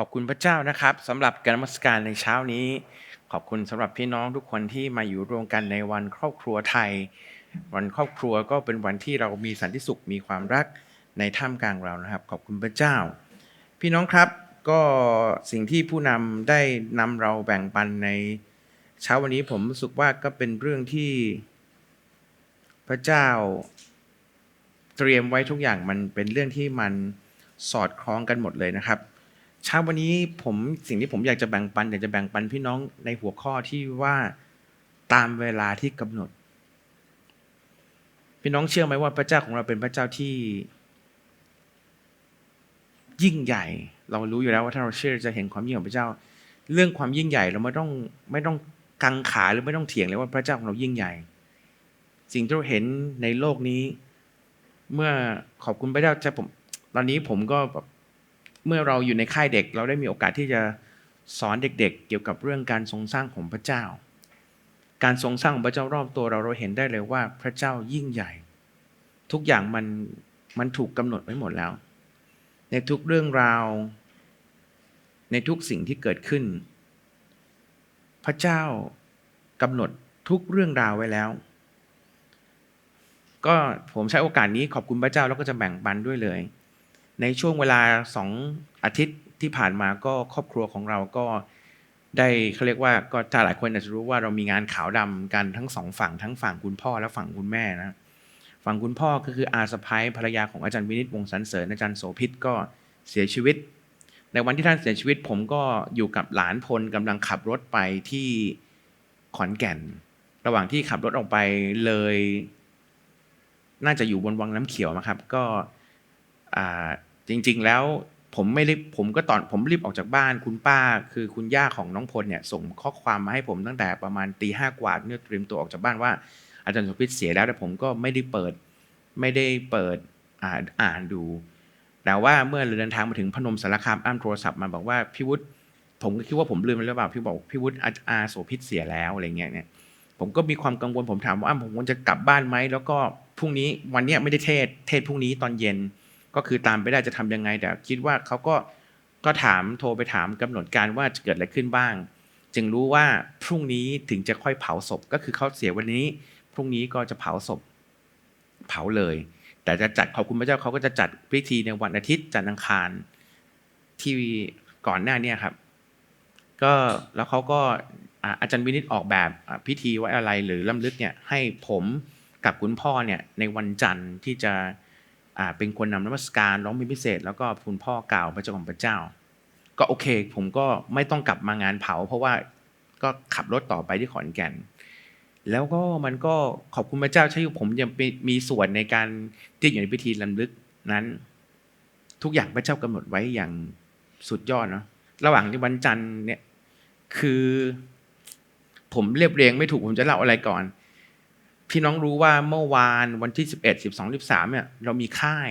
ขอบคุณพระเจ้านะครับสำหรับการนมัสการในเช้านี้ ขอบคุณสำหรับพี่น้องทุกคนที่มาอยู่รวมกันในวันครอบครัวไทย วันครอบครัวก็เป็นวันที่เรามีสันติสุขมีความรักในท่ามกลางเรานะครับ ขอบคุณพระเจ้า พี่น้องครับก็สิ่งที่ผู้นำได้นำเราแบ่งปันในเช้าวันนี้ผมรู้สึกว่าก็เป็นเรื่องที่พระเจ้าเตรียมไว้ทุกอย่างมันเป็นเรื่องที่มันสอดคล้องกันหมดเลยนะครับ เช้าวันนี้ผมสิ่งที่ผมอยากจะแบ่งปันอยากจะแบ่งปันพี่น้องในหัวข้อที่ว่าตามเวลาที่กำหนด พี่น้องเชื่อไหมว่าพระเจ้าของเราเป็นพระเจ้าที่ ยิ่งใหญ่ เรารู้อยู่แล้วว่าถ้าเราเชื่อจะเห็นความยิ่งของพระเจ้า เรื่องความยิ่งใหญ่เราไม่ต้องไม่ต้องกังขาหรือไม่ต้องเถียงเลยว่าพระเจ้าของเรายิ่งใหญ่ สิ่งที่เราเห็นในโลกนี้ เมื่อขอบคุณพระเจ้าจะผม ตอนนี้ผมก็แบบ เมื่อเราอยู่ในค่ายเด็ก เราได้มีโอกาสที่จะสอนเด็กๆ เกี่ยวกับเรื่องการทรงสร้างของพระเจ้า การทรงสร้างของพระเจ้ารอบตัวเราเราเห็นได้เลยว่าพระเจ้ายิ่งใหญ่ ทุกอย่างมันมันถูกกำหนดไว้หมดแล้ว ในทุกเรื่องราว ในทุกสิ่งที่เกิดขึ้น พระเจ้ากำหนดทุกเรื่องราวไว้แล้ว ก็ผมใช้โอกาสนี้ขอบคุณพระเจ้าแล้วก็จะแบ่งปันด้วยเลย ในช่วงเวลาสองอาทิตย์ที่ผ่านมาก็ครอบครัวของเราก็ได้เขาเรียกว่าก็ถ้าหลายคนอาจจะรู้ว่าเรามีงานขาวดำกันทั้งสองฝั่งทั้งฝั่งคุณพ่อและฝั่งคุณแม่นะฝั่งคุณพ่อก็คืออาสะพ้ายภรรยาของอาจารย์วินิตวงศ์สันเสริญอาจารย์โสภิตก็เสียชีวิต ในวันที่ท่านเสียชีวิต ผมก็อยู่กับหลานพลกำลังขับรถไปที่ขอนแก่น ระหว่างที่ขับรถออกไปเลย น่าจะอยู่บนวังน้ำเขียวนะครับ ก็อ่า จริง ๆ แล้วผมไม่รีบผมก็ตอนผมรีบออกจากบ้านคุณป้า คือคุณย่าของน้องพลเนี่ยส่งข้อความมาให้ผมตั้งแต่ประมาณตีห้ากว่าเนี่ยเตรียมตัวออกจากบ้านว่า อาจารย์สุพิษเสียแล้วแต่ผมก็ไม่ได้เปิดไม่ได้เปิดอ่านอ่านดู แต่ว่าเมื่อเดินทางมาถึงพนมสารคามอ้ามโทรศัพท์มาบอกว่าพี่วุฒิผมก็คิดว่าผมลืมไปแล้วเปล่าพี่บอกพี่วุฒิอาอาโสพิษเสียแล้วอะไรเงี้ยเนี่ยผมก็มีความกังวลผมถามว่าอ้าวผมควรจะกลับบ้านไหมแล้วก็พรุ่งนี้วันเนี้ยไม่ได้เทศเทศพรุ่งนี้ตอนเย็น ก็คือตามไปได้จะทำยังไง แต่คิดว่าเขาก็ก็ถามโทรไปถามกำหนดการว่าจะเกิดอะไรขึ้นบ้าง จึงรู้ว่าพรุ่งนี้ถึงจะค่อยเผาศพ ก็คือเขาเสียวันนี้ พรุ่งนี้ก็จะเผาศพ เผาเลย แต่จะจัดขอบคุณพระเจ้าเขาก็จะจัดพิธีในวันอาทิตย์จันทร์อังคารที่ก่อนหน้าเนี้ครับ ก็แล้วเขาก็อาจารย์วินิตออกแบบพิธีไว้อะไรหรือล้ำลึกเนี่ยให้ผมกับคุณพ่อเนี่ยในวันจันทร์ที่จะ เป็นคนนำนมัสการร้องเพลงพิเศษ แล้วก็คุณพ่อกล่าวพระเจ้าของพระเจ้า ก็โอเค ผมก็ไม่ต้องกลับมางานเผา เพราะว่าก็ขับรถต่อไปที่ขอนแก่น แล้วก็มันก็ขอบคุณพระเจ้าใช่ผมยังมีมีส่วนในการที่อยู่ในพิธีลำลึกนั้น ทุกอย่างพระเจ้ากำหนดไว้อย่างสุดยอดเนาะระหว่างที่วันจันทร์เนี่ยคือ ผมเรียบเรียงไม่ถูกผมจะเล่าอะไรก่อน พี่น้องรู้ว่าเมื่อวานวันที่สิบเอ็ดสิบสองสิบสามเนี่ยเรามีค่าย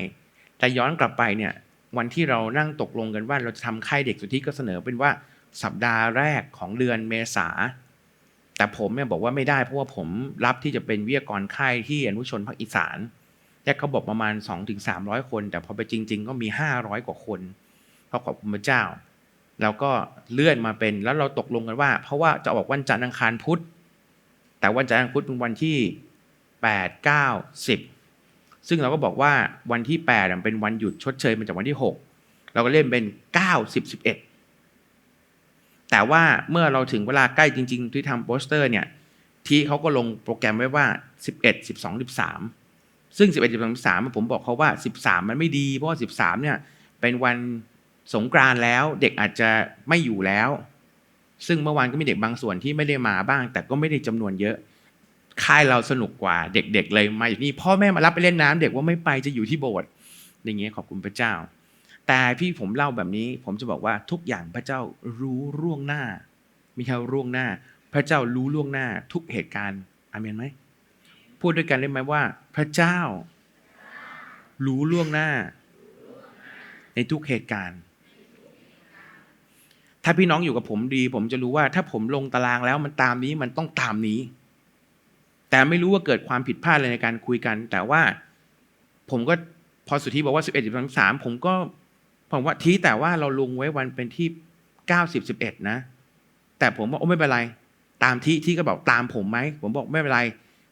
แต่ย้อนกลับไปเนี่ยวันที่เรานั่งตกลงกันว่าเราจะทำค่ายเด็กสุทธิก็เสนอเป็นว่าสัปดาห์แรกของเดือนเมษา แต่ผมเนี่ยบอกว่าไม่ได้เพราะว่าผมรับที่จะเป็นวิทยากรค่ายที่อนุชนภาคอีสานแยกเขาบอกประมาณ2อถึงสามคน แต่พอไปจริง ๆ ก็มี 500 กว่าคนเพราะขอบคุณพระเจ้า แล้วก็เลื่อนมาเป็นแล้วเราตกลงกันว่า เพราะว่าจะออกวันจันทร์อังคารพุธ แต่วันจันทร์พุธเป็นวันที่แปดเก้าสิบซึ่งเราก็บอกว่าวันที่แปดเป็นวันหยุดชดเชยมาจากวันที่หกเราก็เล่นเป็นเก้าสิบสิบเอ็ดแต่ว่าเมื่อเราถึงเวลาใกล้จริง ๆ ที่ทำโปสเตอร์เนี่ยทีเขาก็ลงโปรแกรมไว้ว่าสิบเอ็ดสิบสองสิบสามซึ่งสิบเอ็ดสิบสองสิบสามผมบอกเขาว่าสิบสามมันไม่ดี เพราะว่าสิบสามเนี่ยเป็นวันสงกรานต์แล้ว เด็กอาจจะไม่อยู่แล้ว ซึ่งเมื่อวานก็มีเด็กบางส่วนที่ไม่ได้มาบ้าง แต่ก็ไม่ได้จำนวนเยอะ ค่ายเราสนุกกว่าเด็กๆเลยมาอย่างนี้พ่อแม่มารับไปเล่นน้ำเด็กว่าไม่ไปจะอยู่ที่โบสถ์อย่างเงี้ยขอบคุณพระเจ้า แต่พี่ผมเล่าแบบนี้ ผมจะบอกว่าทุกอย่างพระเจ้ารู้ล่วงหน้าไม่ใช่ล่วงหน้า พระเจ้ารู้ล่วงหน้า ทุกเหตุการณ์อาเมนไหมพูดด้วยกันได้ไหมว่า พระเจ้า รู้ล่วงหน้า ในทุกเหตุการณ์ ถ้าพี่น้องอยู่กับผมดี ผมจะรู้ว่าถ้าผมลงตารางแล้วมันตามนี้มันต้องตามนี้ แต่ไม่รู้ว่าเกิดความผิดพลาดอะไรในการคุยกัน แต่ว่าผมก็พอสุทธิบอกว่า 11 13 ผมก็ผมว่าทีแต่ว่าเราลงไว้วันเป็นที่เก้าสิบสิบเอ็ดนะ แต่ผมว่าโอ้ไม่เป็นไร ตามที่ที่ก็บอกตามผมไหมผมบอกไม่เป็นไร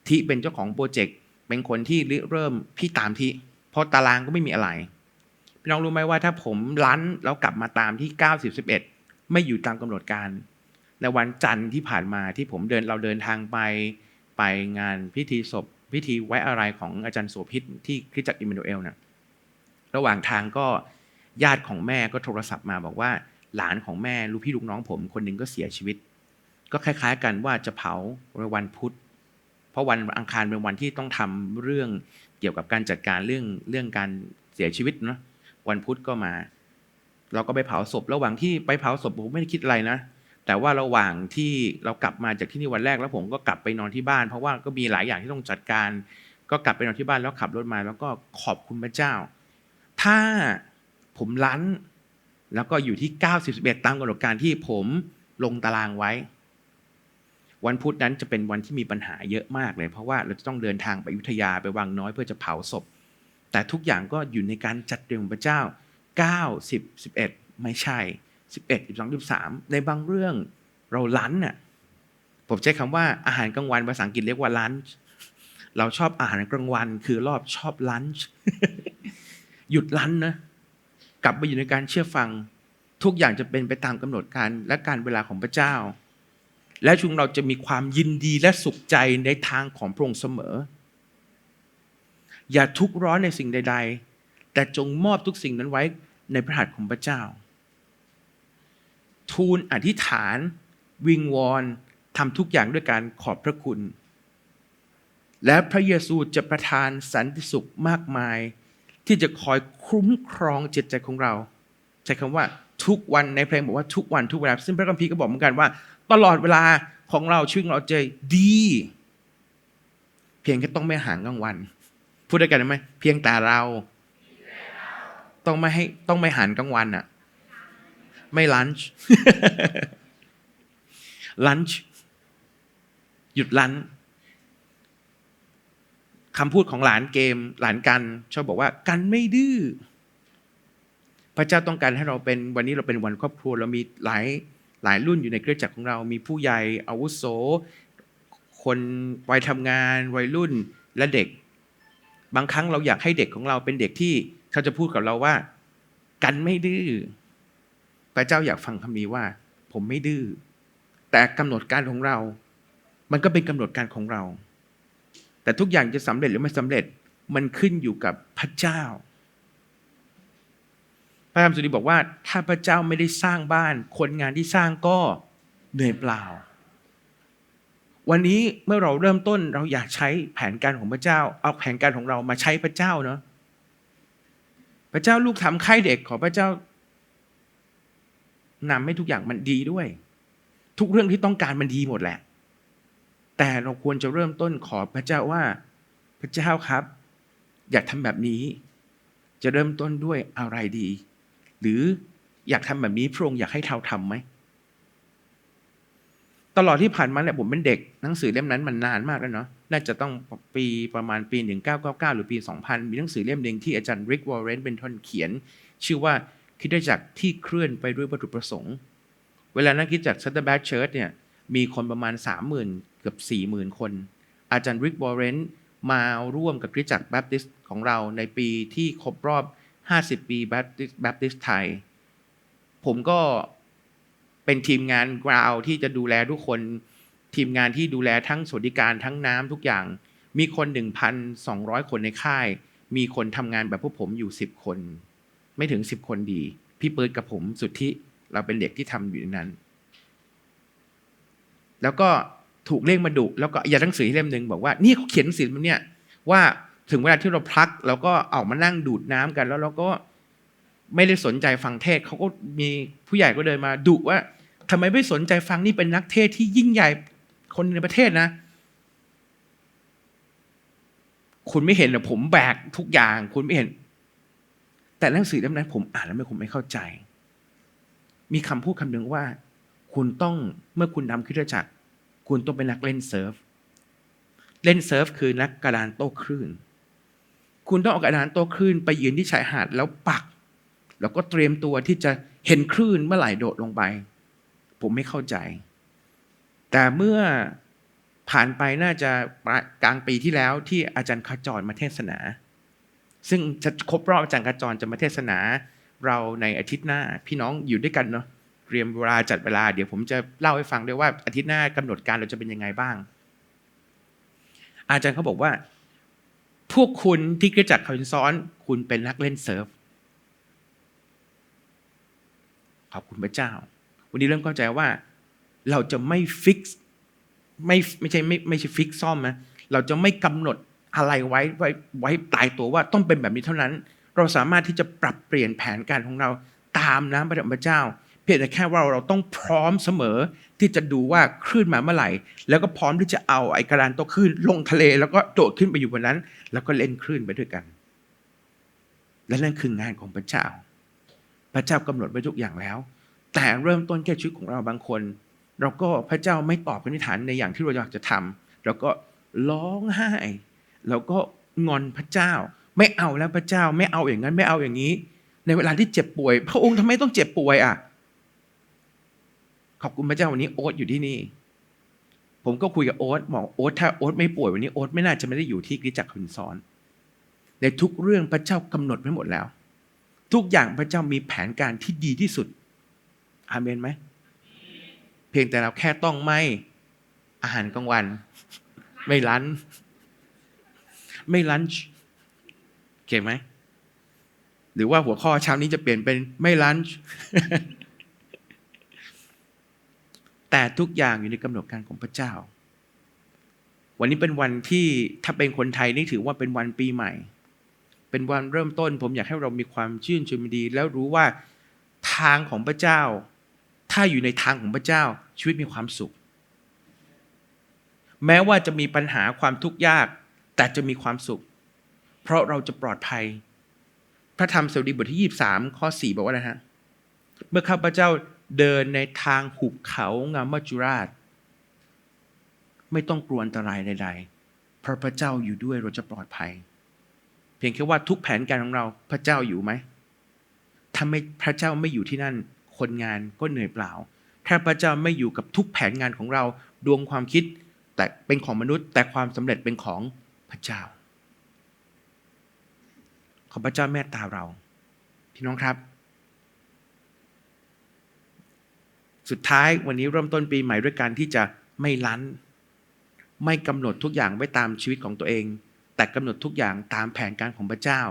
ที่เป็นเจ้าของโปรเจกต์เป็นคนที่ริเริ่มพี่ตามที่เพราะตารางก็ไม่มีอะไรพี่น้องรู้ไหมว่าถ้าผมลั้นแล้วกลับมาตามที่เก้าสิบสิบเอ็ด ไม่อยู่ตามกำหนดการในวันจันทร์ที่ผ่านมาที่ผมเดินเราเดินทางไปไปงานพิธีศพ พิธีไว้อะไรของอาจารย์โสภิตที่คริสตจักรอิมมานูเอลนะระหว่างทางก็ญาติของแม่ก็โทรศัพท์มาบอกว่า หลานของแม่ลูกพี่ลูกน้องผม คนหนึ่งก็เสียชีวิต ก็คล้าย ๆ กันว่าจะเผาในวันพุธ เพราะวันอังคารเป็นวันที่ต้องทำเรื่องเกี่ยวกับการจัดการเรื่องเรื่องการเสียชีวิตเนาะวันพุธก็มา เราก็ไปเผาศพระหว่างที่ไปเผาศพผมไม่ได้คิดอะไรนะ แต่ว่าระหว่างที่เรากลับมาจากที่นี่วันแรกแล้วผมก็กลับไปนอนที่บ้าน เพราะว่าก็มีหลายอย่างที่ต้องจัดการ ก็กลับไปนอนที่บ้านแล้วขับรถมา แล้วก็ขอบคุณพระเจ้า ถ้าผมลั้นแล้วก็อยู่ที่ 91ตามกำหนดการที่ผมลงตารางไว้ วันพุธนั้นจะเป็นวันที่มีปัญหาเยอะมากเลย เพราะว่าเราจะต้องเดินทางไปยุธยาไปวังน้อยเพื่อจะเผาศพ แต่ทุกอย่างก็อยู่ในการจัดเตรียมของพระเจ้า 9 10 11 ไม่ใช่ 11 12 13 ในบางเรื่องเราลั้นน่ะผมใช้คำว่าอาหารกลางวันภาษาอังกฤษเรียกว่าลันช์เราชอบอาหารกลางวัน คือรอบชอบลันช์หยุดลันนะกลับมาอยู่ในการเชื่อฟังทุกอย่างจะเป็นไปตามกำหนดการและการเวลาของพระเจ้า และชุงเราจะมีความยินดีและสุขใจในทางของพระองค์เสมอ อย่าทุกข์ร้อนในสิ่งใด ๆ แต่จงมอบทุกสิ่งนั้นไว้ในพระหัตถ์ของพระเจ้า ทูลอธิษฐาน วิงวอนทำทุกอย่างด้วยการขอบพระคุณ และพระเยซูจะประทานสันติสุขมากมาย ที่จะคอยคุ้มครองจิตใจของเรา ใช้คำว่าทุกวันในเพลงบอกว่าทุกวันทุกเวลาซึ่งพระคัมภีร์ก็บอกเหมือนกันว่า ตลอดเวลาของเราชีวิตเราจะดี เพียงแค่ต้องไม่ห่างกลางวัน พูดด้วยกันได้ไหมเพียงแต่เรา ต้องไม่ให้ต้องไม่หันกลางวันอะไม่ลันช์ลันช์หยุดลันคำพูดของหลานเกม หลานกันชอบบอกว่า กันไม่ดื้อพระเจ้าต้องการให้เราเป็นวันนี้เราเป็นวันครอบครัวเรามีหลายหลายรุ่นอยู่ในเครือจักรของเรา มีผู้ใหญ่อาวุโส คนวัยทำงานวัยรุ่นและเด็ก บางครั้งเราอยากให้เด็กของเราเป็นเด็กที่ เขาจะพูดกับเราว่า กันไม่ดื้อพระเจ้าอยากฟังคำนี้ว่า ผมไม่ดื้อแต่กำหนดการของเรา มันก็เป็นกำหนดการของเรา แต่ทุกอย่างจะสำเร็จหรือไม่สำเร็จมันขึ้นอยู่กับพระเจ้า พระธรรมสุดีบอกว่า ถ้าพระเจ้าไม่ได้สร้างบ้าน คนงานที่สร้างก็เหนื่อยเปล่า วันนี้เมื่อเราเริ่มต้นเราอยากใช้แผนการของพระเจ้า เอาแผนการของเรามาใช้พระเจ้าเนาะ พระเจ้าลูกทำไข้เด็กขอพระเจ้านำให้ทุกอย่างมันดีด้วย ทุกเรื่องที่ต้องการมันดีหมดแหละ แต่เราควรจะเริ่มต้นขอพระเจ้าว่า พระเจ้าครับ อยากทำแบบนี้ จะเริ่มต้นด้วยอะไรดี หรืออยากทำแบบนี้พระองค์อยากให้เราทำไหม ตลอดที่ผ่านมาเนี่ยผมเป็นเด็กหนังสือเล่มนั้นมันนานมากแล้วเนาะน่าจะต้องปีประมาณปี 1999 หรือปี 2000 มีหนังสือเล่มหนึ่งที่อาจารย์ริกวอร์เรนเป็นคนเขียน ชื่อว่าคิดจักรที่เคลื่อนไปด้วยวัตถุประสงค์ เวลานั้นคริดจักรซัตเตอร์แบทเชิร์ชเนี่ยมีคนประมาณ 30,000 เกือบ 40,000 คน อาจารย์ริกวอร์เรนมาร่วมกับคริดจักรแบปติสต์ของเราในปีที่ครบรอบ 50 ปีแบปีแบปติสต์ไทย ผมก็ เป็นทีมงานกราวที่จะดูแลทุกคน ทีมงานที่ดูแลทั้งสวัสดิการทั้งน้ำทุกอย่าง มีคน 1,200 คนในค่าย มีคนทำงานแบบพวกผมอยู่ 10 คน ไม่ถึง 10 คนดี พี่เปิดกับผมสุดที่เราเป็นเด็กที่ทำอยู่ในนั้น แล้วก็ถูกเรียกมาดุแล้วก็อย่าหนังสือเล่มหนึ่งบอกว่านี่เขาเขียนหนังสือมันเนี่ยว่าถึงเวลาที่เราพักเราก็ออกมานั่งดูดน้ำกัน แล้วเราก็ ไม่ได้สนใจฟังเทศเขาก็มีผู้ใหญ่ก็เดินมาดุว่าทำไมไม่สนใจฟังนี่เป็นนักเทศที่ยิ่งใหญ่คนในประเทศนะ คุณไม่เห็นเหรอผมแบกทุกอย่าง คุณไม่เห็น แต่หนังสือเล่มนั้น ผมอ่านแล้วไม่ผมไม่เข้าใจ มีคำพูดคำหนึ่งว่า คุณต้องเมื่อคุณทำคริสตจักร คุณต้องเป็นนักเล่นเซิร์ฟ เล่นเซิร์ฟคือนักกระดานโต้คลื่น คุณต้องเอากระดานโต้คลื่นไปยืนที่ชายหาดแล้วปัก แล้วก็เตรียมตัวที่จะเห็นคลื่นเมื่อไหร่โดดลงไป ผมไม่เข้าใจ แต่เมื่อผ่านไปน่าจะกลางปีที่แล้วที่อาจารย์ขจรมาเทศนา ซึ่งจะครบรอบอาจารย์ขจรจะมาเทศนา เราในอาทิตย์หน้า พี่น้องอยู่ด้วยกันเนาะเตรียมเวลาจัดเวลา เดี๋ยวผมจะเล่าให้ฟังด้วยว่าอาทิตย์หน้ากำหนดการเราจะเป็นยังไงบ้าง อาจารย์เขาบอกว่า พวกคุณที่เกิดจากคอนซ้อน คุณเป็นนักเล่นเซิร์ฟ ขอบคุณพระเจ้า วันนี้เริ่มเข้าใจว่าเราจะไม่ฟิกไม่ไม่ใช่ไม่ไม่ใช่ฟิกซ่อมนะเราจะไม่กำหนดอะไรไว้ไว้ไว้ตายตัวว่าต้องเป็นแบบนี้เท่านั้น เราสามารถที่จะปรับเปลี่ยนแผนการของเราตามน้ำพระพระเจ้า เพียงแต่แค่ว่าเราต้องพร้อมเสมอที่จะดูว่าคลื่นมาเมื่อไหร่ แล้วก็พร้อมที่จะเอาไอ้กระดานตัวคลื่นลงทะเล แล้วก็โดดขึ้นไปอยู่บนนั้น แล้วก็เล่นคลื่นไปด้วยกัน และนั่นคืองานของพระเจ้า พระเจ้ากำหนดไว้ทุกอย่างแล้ว แต่เริ่มต้นแค่ชีวิตของเราบางคน เราก็พระเจ้าไม่ตอบปณิธานในอย่างที่เราอยากจะทำเราก็ร้องไห้เราก็งอนพระเจ้า ไม่เอาแล้วพระเจ้าไม่เอาอย่างนั้นไม่เอาอย่างนี้ ในเวลาที่เจ็บป่วย พระองค์ทำไมต้องเจ็บป่วยอะขอบคุณพระเจ้าวันนี้โอ๊ตอยู่ที่นี่ ผมก็คุยกับโอ๊ตบอกโอ๊ตถ้าโอ๊ตไม่ป่วยวันนี้โอ๊ตไม่น่าจะไม่ได้อยู่ที่กิจักรคุณสอนในทุกเรื่องพระเจ้ากำหนดไว้หมดแล้ว ทุกอย่างพระเจ้ามีแผนการที่ดีที่สุด อาเมนไหม เพียงแต่เราแค่ต้องไม่อาหารกลางวัน ไม่ลันไม่ลันช์เก่งไหม หรือว่าหัวข้อเช้านี้จะเปลี่ยนเป็นไม่ลันช์แต่ทุกอย่างอยู่ในกำหนดการของพระเจ้า วันนี้เป็นวันที่ถ้าเป็นคนไทยนี่ถือว่าเป็นวันปีใหม่ เป็นวันเริ่มต้น ผมอยากให้เรามีความชื่นชมดี แล้วรู้ว่าทางของพระเจ้า ถ้าอยู่ในทางของพระเจ้าชีวิตมีความสุข แม้ว่าจะมีปัญหาความทุกข์ยาก แต่จะมีความสุข เพราะเราจะปลอดภัย พระธรรมสดุดีบทที่ 23 ข้อ 4 บอกว่าอะไรฮะเมื่อข้าพเจ้าเดินในทางหุบเขางามจุราช ไม่ต้องกลัวอันตรายใดๆเพราะพระเจ้าอยู่ด้วยเราจะปลอดภัย พียงแค่ว่าทุกแผนการของเราพระเจ้าอยู่ไหมถ้าไม่พระเจ้าไม่อยู่ที่นั่น คนงานก็เหนื่อยเปล่า ถ้าพระเจ้าไม่อยู่กับทุกแผนงานของเราดวงความคิด แต่เป็นของมนุษย์ แต่ความสำเร็จเป็นของพระเจ้า ขอพระเจ้าเมตตาเรา พี่น้องครับ สุดท้ายวันนี้เริ่มต้นปีใหม่ด้วยการที่จะไม่ลั้น ไม่กำหนดทุกอย่างไว้ตามชีวิตของตัวเอง แต่กำหนดทุกอย่างตามแผนการของพระเจ้า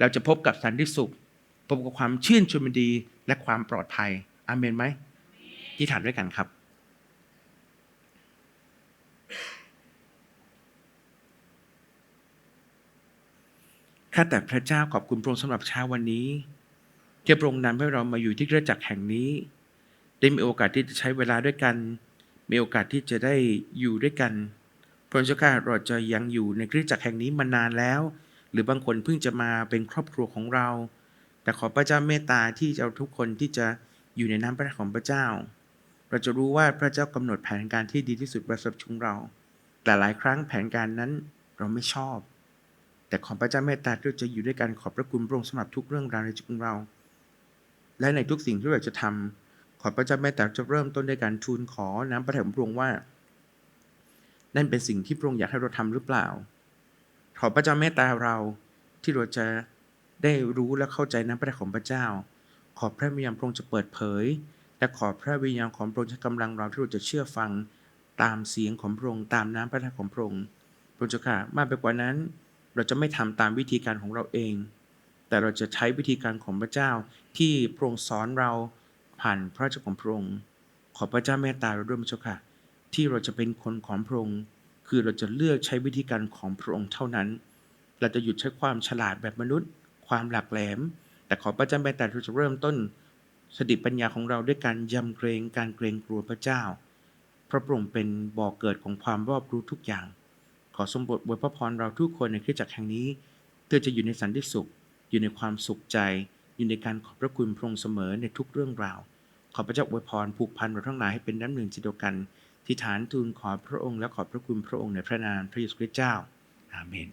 เราจะพบกับสันติสุข พบกับความชื่นชมดีและความปลอดภัยอาเมนไหมที่ฐานด้วยกันครับข้าแต่พระเจ้าขอบคุณพระองค์สำหรับเช้าวันนี้ที่พระองค์นำให้เรามาอยู่ที่คริสตจักแห่งนี้ ได้มีโอกาสที่จะใช้เวลาด้วยกัน มีโอกาสที่จะได้อยู่ด้วยกัน พระเจ้าข้าเราจะยังอยู่ในคริสตจักรแห่งนี้มานานแล้ว หรือบางคนเพิ่งจะมาเป็นครอบครัวของเรา แต่ขอพระเจ้าเมตตาที่จะทุกคนที่จะอยู่ในน้ำพระทัยของพระเจ้า เราจะรู้ว่าพระเจ้ากำหนดแผนการที่ดีที่สุดประสบชุมเรา แต่หลายครั้งแผนการนั้นเราไม่ชอบ แต่ขอพระเจ้าเมตตาที่จะอยู่ด้วยกันขอบพระคุณพระองค์สำหรับทุกเรื่องราวในชีวิตของเรา และในทุกสิ่งที่เราจะทำขอพระเจ้าเมตตาจะเริ่มต้นด้วยการทูลขอน้ำพระทัยของพระองค์ว่า นั่นเป็นสิ่งที่พระองค์อยากให้เราทำหรือเปล่า ขอพระเจ้าเมตตาเราที่เราจะได้รู้และเข้าใจน้ำพระทัยของพระเจ้า ขอพระวิญญาณพระองค์จะเปิดเผย และขอพระวิญญาณของพระองค์จะกำลังเราที่เราจะเชื่อฟังตามเสียงของพระองค์ตามน้ำพระทัยของพระองค์พระเจ้าค่ะมากไปกว่านั้น เราจะไม่ทำตามวิธีการของเราเอง แต่เราจะใช้วิธีการของพระเจ้าที่พระองค์สอนเราผ่านพระเจ้าของพระองค์ขอพระเจ้าเมตตาเราด้วยพระเจ้าค่ะ ที่เราจะเป็นคนของพระองค์ คือเราจะเลือกใช้วิธีการของพระองค์เท่านั้น เราจะหยุดใช้ความฉลาดแบบมนุษย์ ความหลักแหลม แต่ขอพระเจ้าเมตตาเราจะเริ่มต้นสติปัญญาของเราด้วยการยำเกรงการเกรงกลัวพระเจ้า พระพระองค์เป็นบ่อกเกิดของความรอบรู้ทุกอย่าง ขอสมบทบวยพระพรเราทุกคนในคริสตจักรแห่งนี้เพื่อจะอยู่ในสันติสุข อยู่ในความสุขใจ อยู่ในการขอบพระคุณพระองค์เสมอในทุกเรื่องราว ขอพระเจ้าอวยพรผูกพันเราทั้งหลายให้เป็นน้ำหนึ่งใจเดียวกัน ที่ฐานทูลขอพระองค์และขอบพระคุณพระองค์ในพระนามพระเยซูคริสต์เจ้า อาเมน